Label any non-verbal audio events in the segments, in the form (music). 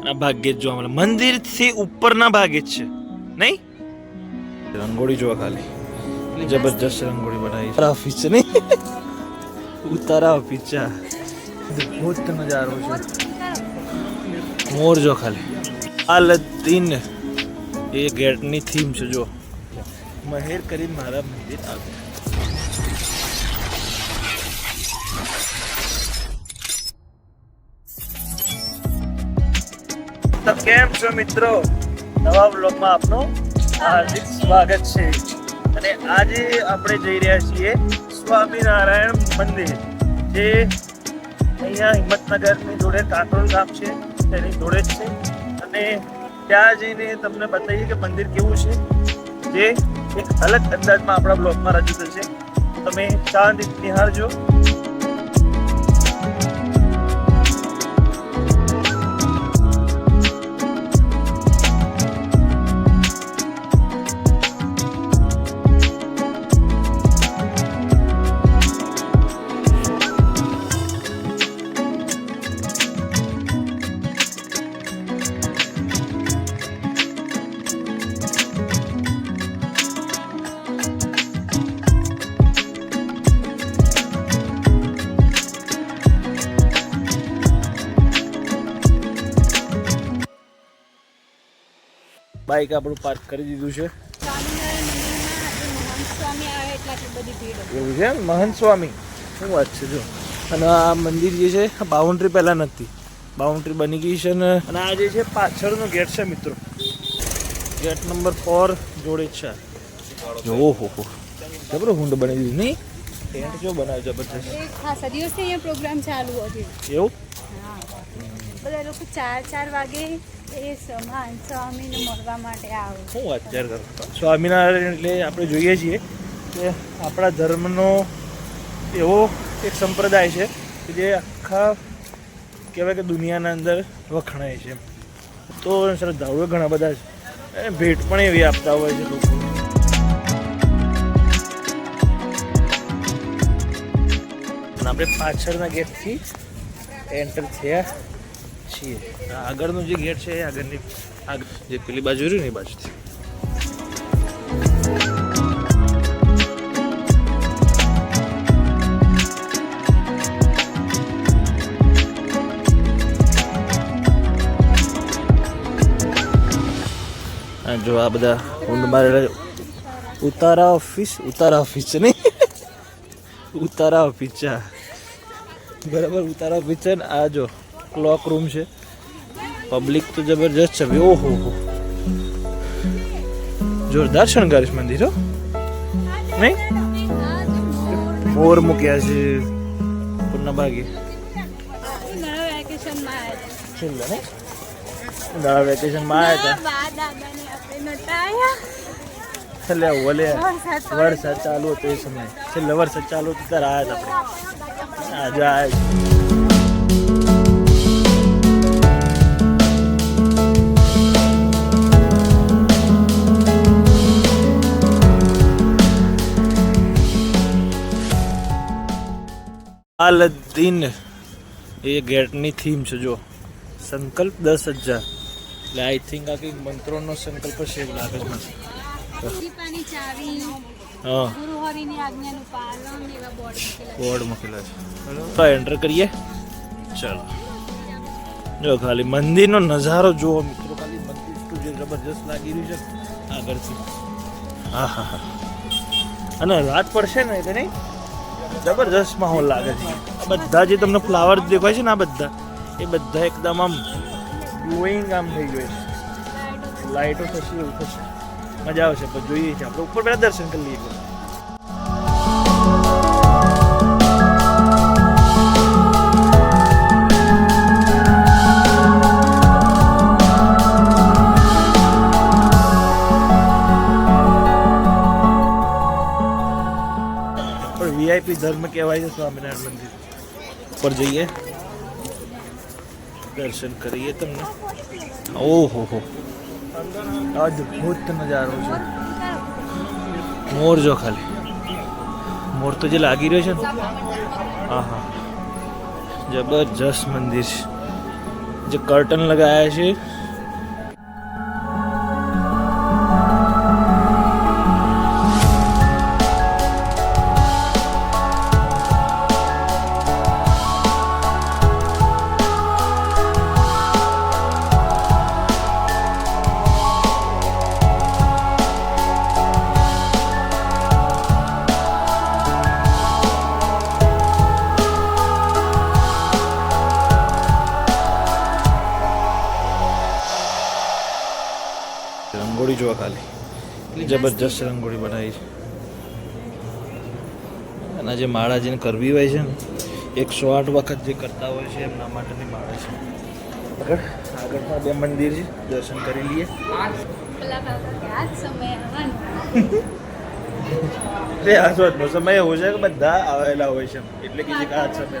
અને આ ભાગ્યે જ જોવા મળે. મંદિરથી ઉપરના ભાગે જ છે. નહીં? રંગોળી જોવા ખાલી. જબરજસ્ત રંગોળી બનાવી છે. ઓફિસ છે નહીં? ઉતારા ઓફિસ છે બહુ જ નજારો છે. મોર જો ખાલી. આલદીન એ ગેટની થીમ છે જો. મહેર કરી મારા મંદિર આવે. તો કેમ છો મિત્રો? નવા બ્લોગમાં આપનું હાર્દિક સ્વાગત છે. અને આજે આપણે જઈ રહ્યા છીએ સ્વામિનારાયણ મંદિર, જે અહીંયા હિંમતનગરની જોડે કાંકરોલ ગામ છે, તેની જોડે જ છે. અને ત્યાં જઈને તમને બતાવીએ કે મંદિર કેવું છે, જે એક અલગ અંદાજમાં આપણા બ્લોગમાં રજૂ થશે. તમે ચાંદ નિહાળજો. બાઇક આપણું પાર્ક કરી દીધું છે. એવું છે? મહંત સ્વામી શું વાત છે જો. અને આ મંદિર જે છે બાઉન્ડ્રી પહેલાં નથી. બાઉન્ડ્રી બની ગઈ છે ને અને આ જે છે પાછળનો ગેટ છે મિત્રો. ગેટ નંબર ફોર જોડે છે. ઓહો હો. જબરો હુંડ બની દીધું નહીં? ટેન્ટ જો બનાવ્યો જબરજસ્ત. હા ખાસા દિવસથી અહીંયા પ્રોગ્રામ ચાલુ હતો. એવું? બધા લોકો ચાર ચાર વાગે એ સમાન સ્વામીને મળવા માટે આવે. શું વાત સ્વામિનારાયણ એટલે આપણે જોઈએ છીએ કે આપણા ધર્મનો એવો એક સંપ્રદાય છે કે જે આખા, કહેવાય કે દુનિયાના અંદર વખણાય છે. તો શ્રદ્ધાળુઓ ઘણા બધા છે. અને ભેટ પણ એવી આપતા હોય છે લોકો. આપણે પાછળના ગેટથી એન્ટર થયા છીએ. આગળનું જે ગેટ છે, એ આગળની આગળ જે પેલી બાજુ રહ્યું ને એ બાજુથી. જો આ બધા ઊંડ મારેલા ઉતારા ઓફિસ ઉતારા ઓફિસ નહીં. (laughs) ઉતારા ઓફિસ આ. બરાબર, ઉતારા ને આ જો ક્લોક રૂમ છે. પબ્લિક તો જબરજસ્ત છે. ઓહો હો જોરદાર શણગારીશ મંદિર, હો. નહીં? મોર મૂક્યા છે. પૂર્ણ ભાગે. છેલ્લે, નહીં? ઉનાળા વેકેશનમાં આવ્યા હતા છેલ્લે પડે. વરસાદ ચાલુ હતો એ સમય. છેલ્લે વરસાદ ચાલુ હતો, ત્યારે આવ્યા હતા આજે આવ્યા આલદીન એ ગેટની થીમ છે જો સંકલ્પ દસ હજાર એટલે આઈ થિંક આ કંઈક મંત્રોનો સંકલ્પ છે એવું લાગે છે બોર્ડ મૂકેલા છે. તો એન્ટર કરીએ? ચાલો. જો ખાલી મંદિરનો નજારો જુઓ મિત્રો ખાલી મંદિર એટલું જે જબરજસ્ત લાગી રહ્યું છે. આગળથી. હા હા હા. અને રાત પડશે ને એટલે નહીં? જબરજસ્ત માહોલ લાગે છે. બધા જે તમને ફ્લાવર દેખાય છે ને આ બધા એ બધા એકદમ આમ ગ્લોઈંગ આમ થઈ ગયું છે. લાઇટો થશે એવું થશે. મજા આવશે, પણ જોઈએ છે આપણે. ઉપર પહેલાં દર્શન કરી લઈએ. એકવાર. પણ વીઆઈપી ધર્મ કહેવાય છે સ્વામિનારાયણ મંદિર. ઉપર જઈએ. દર્શન કરીએ તમને. ઓહો, હો. અદ્ભુત નજારો છે. મોર જો ખાલી. મોર તો જે લાગી રહ્યો છે ને. હા હા જબરજસ્ત મંદિર છે. જે કર્ટન લગાયા છે. જબરજસ્ત રંગોળી બનાવી છે. અને જે માળા જેને કરવી હોય છે ને, એકસો આઠ વખત જે કરતા હોય છે, એમના માટેની માળા છે. આગળ આગળ પણ બે મંદિર છે, દર્શન કરી લઈએ. તે આ સમય એવો છે કે બધા આવેલા હોય છે એટલે કે જે આ સમય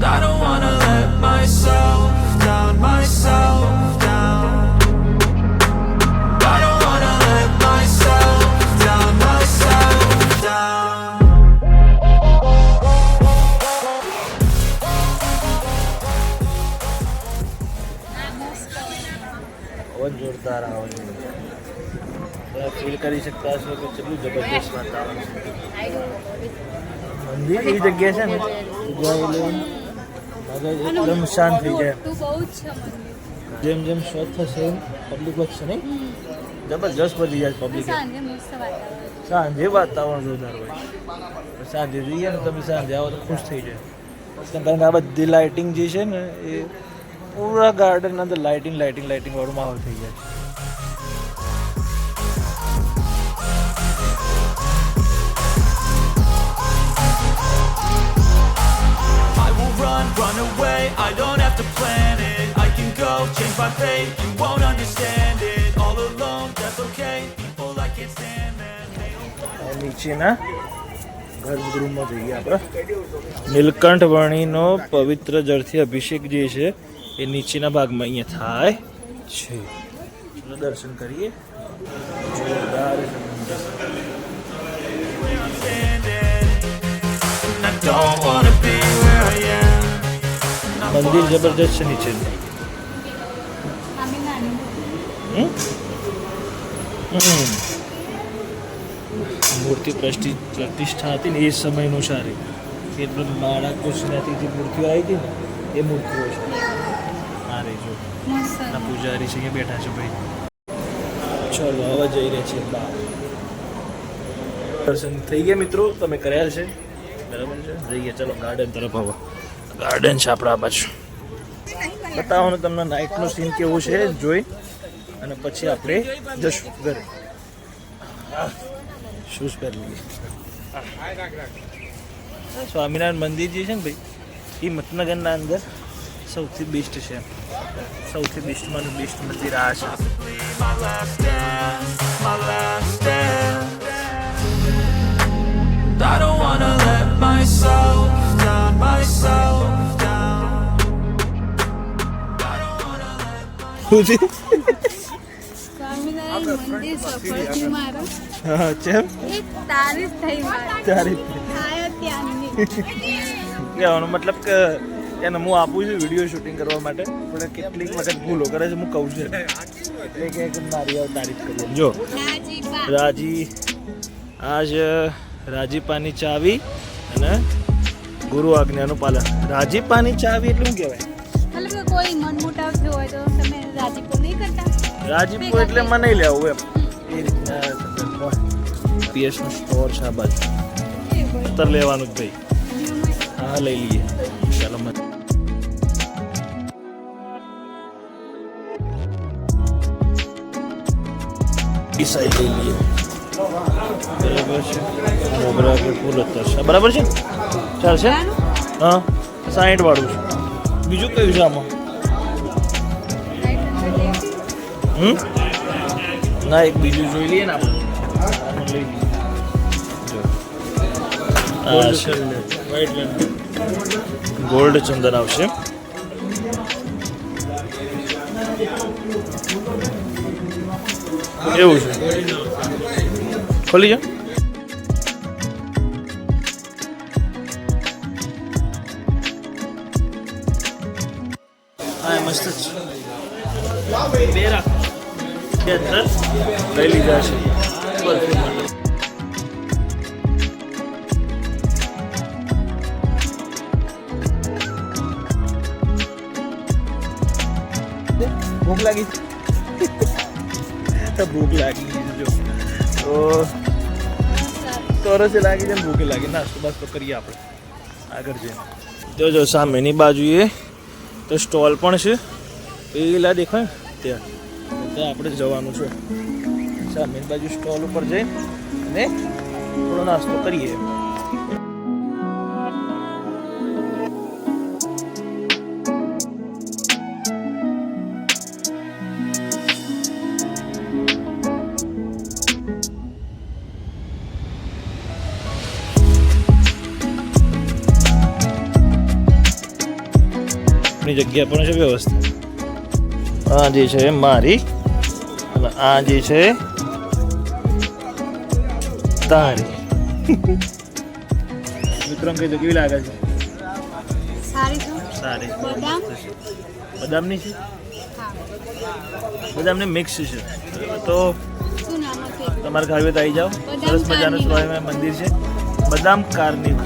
I don't wanna let myself down, myself down. I don't wanna let myself down, myself down. અવાજ જોરદાર આવે છે તમે ફીલ કરી શકતા હશો કે કેટલું જબરજસ્ત વાતાવરણ છે મંદિર એવી જગ્યા એકદમ શાંત થઈ જાય જેમ જેમ સ્વચ્છ થશે એમ પબ્લિક વધશે નહીં? જબરજસ્ત વધી જાય પબ્લિક સાંજે વાતાવરણ. સાંજે જોરદાર હોય સાંજે જઈએ ને તમે સાંજે આવો તો ખુશ થઈ જાય. કારણ કે આ બધી લાઇટિંગ જે છે ને એ પૂરા ગાર્ડન અંદર લાઇટિંગ લાઇટિંગ લાઇટિંગ વાળું માહોલ થઈ જાય run. I don't have to plan it. I can go change my fate. You won't understand it. All alone, that's okay. People I can't stand, આ નીચેના ગર્ભગૃહમાં જઈએ આપણે નીલકંઠ વાણીનો પવિત્ર જળથી અભિષેક જે છે એ નીચેના ભાગમાં અહીંયા થાય છે દર્શન કરીએ જોરદાર it. And I don't wanna મંદિર જબરદસ્ત છે? હમ. મૂર્તિ પ્રતિ, પ્રતિષ્ઠા હતી ને એ સમયનું સારી એ મારા કૃષ્ણથી જે મૂર્તિઓ આવી હતી ને, એ મૂર્તિઓ છે. રે જો. આ પૂજારી છે, અહીંયા બેઠા છે ભાઈ. ચલો હવે જઈ રહ્યા છીએ દર્શન થઈ ગયા મિત્રો, તમે કર્યા છે બરાબર છે? જઈએ, ચલો ગાર્ડન તરફ હવે ગાર્ડન છે આપણા આ બાજુ. ને તમને નાઇટનું સીન કેવું છે જોઈ. અને પછી આપણે જશું ઘરે. શૂઝ પહેરી લઈએ? સ્વામિનારાયણ મંદિર જે છે ને ભાઈ એ મતનગરના અંદર સૌથી બેસ્ટ છે. સૌથી બેસ્ટમાંનું બેસ્ટ મંદિર આ છે. I don't wanna let myself down, myself. મતલબ કે એને હું આપું છું વીડિયો શૂટિંગ કરવા માટે, પણ કેટલીક વખત ભૂલો કરે છે, હું કહું છું એટલે કે મારી તારીફ કરી જો, રાજી, આજ રાજીપાની ચાવી અને ગુરુ આજ્ઞાનું પાલન. રાજીપાની ચાવી એટલે શું કહેવાય? મતલબ કોઈ મનમોટાવ થયો હોય તો તમે રાજીપો નહીં કરતા? રાજીપો એટલે મનાઈ લેવું એમ. એ રીતના પીએસનો સ્ટોર છે આ બાજુ. ઉત્તર લેવાનું જ ભાઈ. હા લઈ લઈએ. ચાલો લઈ લઈએ. બરાબર છે. મોગરા કે ફૂલ અત્તર છે બરાબર છે? ચાલશે? હા. સાઠ વાળું છે. બીજું કયું છે આમાં? હમ? ના એક બીજું જોઈ લઈએ ને આપણે. ગોલ્ડ ચંદન આવશે. એવું છે. ખોલી જા. જ અંદર લઈ લીધા છે. ભૂખ લાગી? તો ભૂખ લાગી જો. તો તરસે લાગી જાય ભૂખે લાગી. નાસ્તો બાસ્તો કરીએ આપણે. આગળ જઈને. તો જો સામેની બાજુએ તો સ્ટોલ પણ છે. પેલા દેખાય ત્યાં. ત્યાં આપણે જવાનું છે. સામેની બાજુ સ્ટોલ ઉપર જઈ અને થોડો નાસ્તો કરીએ. જગ્યા પણ છે વ્યવસ્થિત. આ જે છે મારી અને આ જે છે તારી. વિક્રમ કઈ કેવી લાગે છે? સારી છે. સારી. બદામ? બદામની છે? હા. બદામની મિક્સ છે. તો તમારે ખાવી તો આવી જાઓ. સરસ મજાનું સ્વાય મંદિર છે. બદામ કાર્નિવલ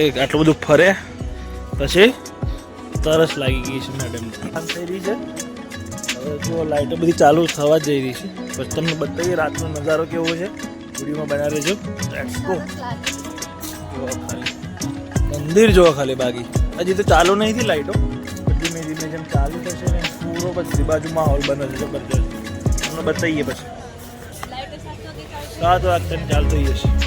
એક આટલું બધું ફરે પછી તરસ લાગી ગઈ છે મેડમ થઈ રહી છે. હવે જો લાઇટો બધી ચાલુ થવા જ જઈ રહી છે. પછી તમને બતાવીએ રાતનો નજારો કેવો છે. વિડીયોમાં બના રહેજો. જોવા ખાલી. મંદિર જોવા ખાલી બાકી. હજી તો ચાલુ નહીં થી લાઈટો પણ ધીમે ધીમે જેમ ચાલુ થશે ને પૂરો પછી બાજુ માહોલ બને છે જબરજસ્ત. તમને બતાવીએ પછી. સાત વાગતા ચાલુ થઈ જશે.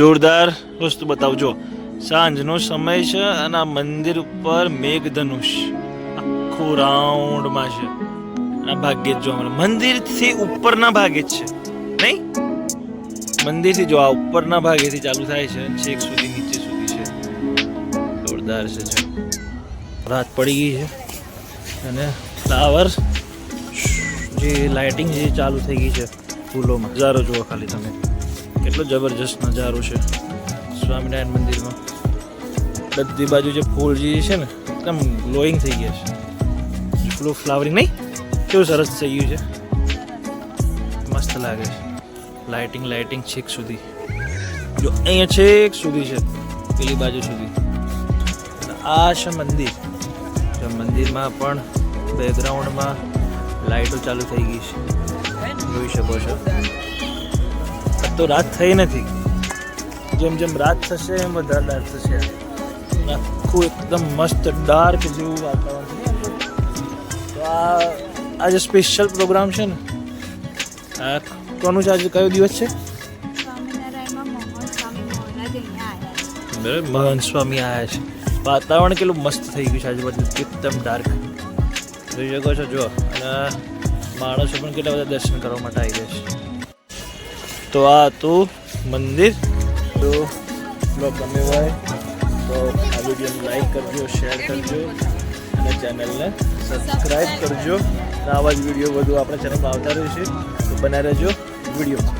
જોરદાર વસ્તુ બતાવજો. સાંજનો સમય છે અને આ મંદિર ઉપર મેઘધનુષ. આખું રાઉન્ડમાં છે. આ ભાગ્યે જ જોવા મળે. મંદિરથી ઉપરના ભાગે જ છે. નહીં? મંદિરથી જો આ ઉપરના ભાગેથી ચાલુ થાય છે છેક સુધી નીચે સુધી છે. જોરદાર છે રાત પડી ગઈ છે. અને ફ્લાવર જે લાઇટિંગ જે ચાલુ થઈ ગઈ છે ફૂલોમાં. નજારો જુઓ ખાલી તમે. કેટલો જબરજસ્ત નજારો છે. સ્વામિનારાયણ મંદિરમાં. બધી બાજુ જે ફૂલ જે છે ને, એકદમ ગ્લોઈંગ થઈ ગયા છે. ફૂલો ફ્લાવરિંગ નહીં, કેવું સરસ થઈ ગયું છે. મસ્ત લાગે છે. લાઇટિંગ લાઇટિંગ છેક સુધી. જો અહીંયા છેક સુધી છે, પેલી બાજુ સુધી. આ છે મંદિર. મંદિરમાં પણ બેકગ્રાઉન્ડમાં લાઇટો ચાલુ થઈ ગઈ છે. જોઈ શકો છો. તો રાત થઈ નથી. જેમ જેમ રાત થશે એમ વધારે ડાર્ક થશે. આખું એકદમ મસ્ત ડાર્ક જેવું વાતાવરણ છે. તો આ આજે સ્પેશિયલ પ્રોગ્રામ છે ને. આ કોનું છે? આજે કયો દિવસ છે? બરાબર મહંત સ્વામી આવ્યા છે. વાતાવરણ કેટલું મસ્ત થઈ ગયું છે આજુબાજુ એકદમ ડાર્ક જોઈ શકો છો જો અને માણસો પણ કેટલા બધા દર્શન કરવા માટે આવી રહ્યા છે. તો આ હતું મંદિર. તો બ્લોગ ગમે હોય તો આ વિડીયોને લાઈક કરજો શેર કરજો અને ચેનલને સબસ્ક્રાઈબ કરજો. આવા જ વીડિયો બધું આપણા ચેનલમાં આવતા રહેશે. તો બનાવી રહેજો વિડીયોમાં